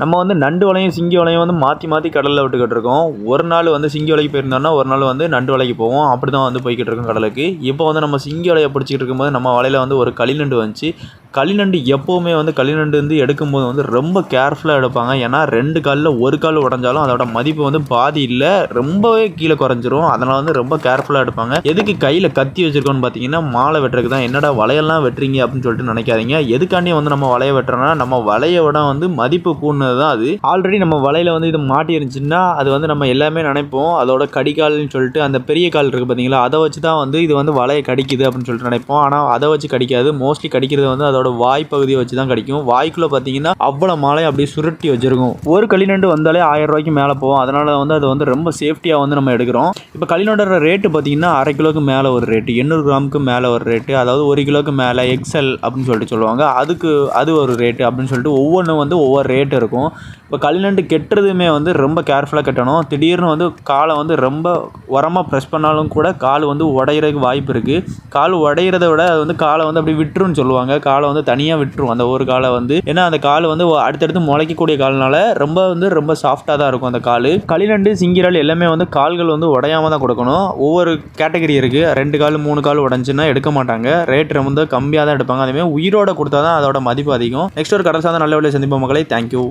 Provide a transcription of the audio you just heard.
நம்ம வந்து நண்டு வலையும் சிங்கி வலையும் வந்து மாற்றி மாற்றி கடலில் விட்டுக்கிட்டு இருக்கோம். ஒரு நாள் வந்து சிங்கி வலைக்கு போயிருந்தோம்னா ஒரு நாள் வந்து நண்டு வலைக்கு போவோம். அப்படி தான் வந்து போய்கிட்டு இருக்கோம் கடலுக்கு. இப்போ வந்து நம்ம சிங்கி வலையை பிடிச்சிட்டு இருக்கும்போது நம்ம வலையில் வந்து ஒரு களிநண்டு வந்துச்சு. களிநண்டு எப்போவுமே வந்து களிநண்டு வந்து எடுக்கும்போது வந்து ரொம்ப கேர்ஃபுல்லாக எடுப்பாங்க. ஏன்னா ரெண்டு காலில் ஒரு கால் உடஞ்சாலும் அதோட மதிப்பு வந்து பாதி இல்லை ரொம்பவே கீழே குறைஞ்சிரும். அதனால் வந்து ரொம்ப கேர்ஃபுல்லாக எடுப்பாங்க. எதுக்கு கையில் கத்தி வச்சுருக்கோன்னு பார்த்தீங்கன்னா மாலை வெட்டுறதுக்கு தான். என்னடா வலையெல்லாம் வெட்டுறீங்க அப்படின்னு சொல்லிட்டு நினைக்காதீங்க. எதுக்காண்டி வந்து நம்ம வலையை வெட்டுறோம்னா நம்ம வலையோட வந்து மதிப்பு கூடுனது தான் அது. ஆல்ரெடி நம்ம வலையில் வந்து இது மாட்டி இருந்துச்சுன்னா அது வந்து நம்ம எல்லாமே நினைப்போம். அதோட கடிகால்னு சொல்லிட்டு அந்த பெரிய கால் இருக்குது பார்த்தீங்களா அதை வச்சு தான் வந்து இது வந்து வலையை கடிக்குது அப்படின்னு சொல்லிட்டு நினைப்போம். ஆனால் அதை வச்சு கடிக்காது. மோஸ்ட்லி கடிக்கிறது வந்து அதோட வாய் பகுதியை வச்சு தான் கிடைக்கும். வாய்க்குள்ளே பார்த்தீங்கன்னா அவ்வளோ மாலை அப்படியே சுருட்டி வச்சிருக்கும். ஒரு களிநண்டு வந்தாலே ஆயிரம் ரூபாய்க்கு மேலே போகும். அதனால வந்து அது வந்து ரொம்ப சேஃப்டியாக வந்து நம்ம எடுக்கிறோம். இப்போ களிநண்டோட ரேட்டு பார்த்தீங்கன்னா அரை கிலோக்கு மேலே ஒரு ரேட்டு எண்ணூறு கிராமுக்கு மேலே ஒரு ரேட்டு அதாவது ஒரு கிலோக்கு மேலே எக்ஸல் அப்படின்னு சொல்லிட்டு சொல்லுவாங்க. அதுக்கு அது ஒரு ரேட்டு அப்படின்னு சொல்லிட்டு ஒவ்வொன்றும் வந்து ஒவ்வொரு ரேட் இருக்கும். இப்போ களிநண்டு கெட்டுறதுமே வந்து ரொம்ப கேர்ஃபுல்லாக கட்டணும். திடீர்னு வந்து காலை வந்து ரொம்ப உரமாக ப்ரெஸ் பண்ணாலும் கூட கால் வந்து உடையிறதுக்கு வாய்ப்பு இருக்குது கால் உடையிறத விட அது வந்து காலை வந்து அப்படி விட்டுருன்னு சொல்லுவாங்க. காலை வந்து தனியாக விட்டுரும். அந்த ஒரு காலை வந்து ஏன்னா அந்த கால் வந்து அடுத்தடுத்து முளைக்கக்கூடிய கால்னால ரொம்ப வந்து ரொம்ப சாஃப்டாக தான் இருக்கும் அந்த கால். களிநண்டு சிங்கிரால் எல்லாமே வந்து கால்கள் வந்து உடையாம தான் கொடுக்கணும். ஒவ்வொரு கேட்டகரி இருக்குது ரெண்டு கால் மூணு கால் உடஞ்சுன்னா எடுக்க மாட்டாங்க. ரேட் ரொம்ப கம்மியாக தான் எடுப்பாங்க. அதேமாதிரி உயிரோட கொடுத்தா தான் அதோட மதிப்பு அதிகம். நெக்ஸ்ட் ஒரு கடல் சார்ந்த நல்ல வழியை சந்திப்போம் மக்களை. தேங்க்யூ